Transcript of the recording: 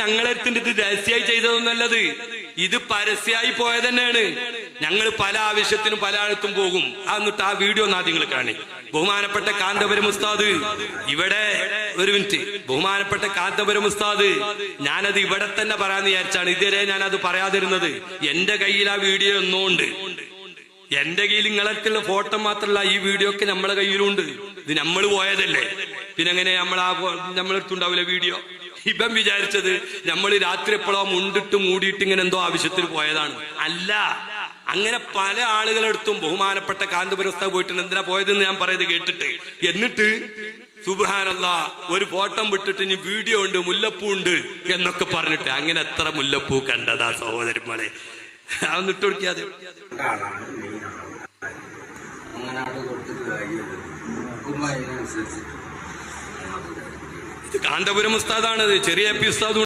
ഞങ്ങളെടുത്തിട്ട് ഇത് രഹസ്യമായി ചെയ്തതൊന്നല്ലത് ഇത് പരസ്യമായി പോയത് തന്നെയാണ്. ഞങ്ങൾ പല ആവശ്യത്തിനും പല ആഴത്തും പോകും. എന്നിട്ട് ആ വീഡിയോ ആദ്യം നിങ്ങൾ കാണി ബഹുമാനപ്പെട്ട കാന്തപുരം ഉസ്താദ് ഇവിടെ ഒരു മിനിറ്റ്. ബഹുമാനപ്പെട്ട കാന്തപുരം ഉസ്താദ് ഞാനത് ഇവിടെ തന്നെ പറയാന്ന് വിചാരിച്ചാണ്. ഇതുവരെ ഞാൻ അത് പറയാതിരുന്നത്. എന്റെ കയ്യിൽ ആ വീഡിയോ ഒന്നുകൊണ്ട് എന്റെ കയ്യിൽ നിങ്ങളൊക്കെയുള്ള ഫോട്ടോ മാത്രമല്ല ഈ വീഡിയോ ഒക്കെ നമ്മളെ കയ്യിലുണ്ട്. ഇത് നമ്മൾ പോയതല്ലേ? പിന്നെ എങ്ങനെ നമ്മൾ ആ നമ്മളെടുത്തുണ്ടാവില്ല വീഡിയോ? ഇവൻ വിചാരിച്ചത് നമ്മൾ രാത്രി എപ്പോഴോ മുണ്ടിട്ട് മൂടിയിട്ട് ഇങ്ങനെ എന്തോ ആവശ്യത്തിന് പോയതാണ്. അല്ല അങ്ങനെ പല ആളുകളെടുത്തും ബഹുമാനപ്പെട്ട കാന്തപുരസ്ഥ പോയിട്ടുണ്ട് എന്തിനാ പോയതെന്ന് ഞാൻ പറയുന്നത് കേട്ടിട്ട്. എന്നിട്ട് സുബാനല്ല ഒരു ഫോട്ടോ വിട്ടിട്ട് ഇനി വീഡിയോ ഉണ്ട് മുല്ലപ്പൂ ഉണ്ട് എന്നൊക്കെ പറഞ്ഞിട്ട് അങ്ങനെ എത്ര മുല്ലപ്പൂ കണ്ടതാ സഹോദരന്മാരെ അതൊന്നിട്ട് കൊടുക്കാതെ അങ്ങനെ കാന്തപുരം ഉസ്താദാണ് ചെറിയ പി ഉസ്താദ്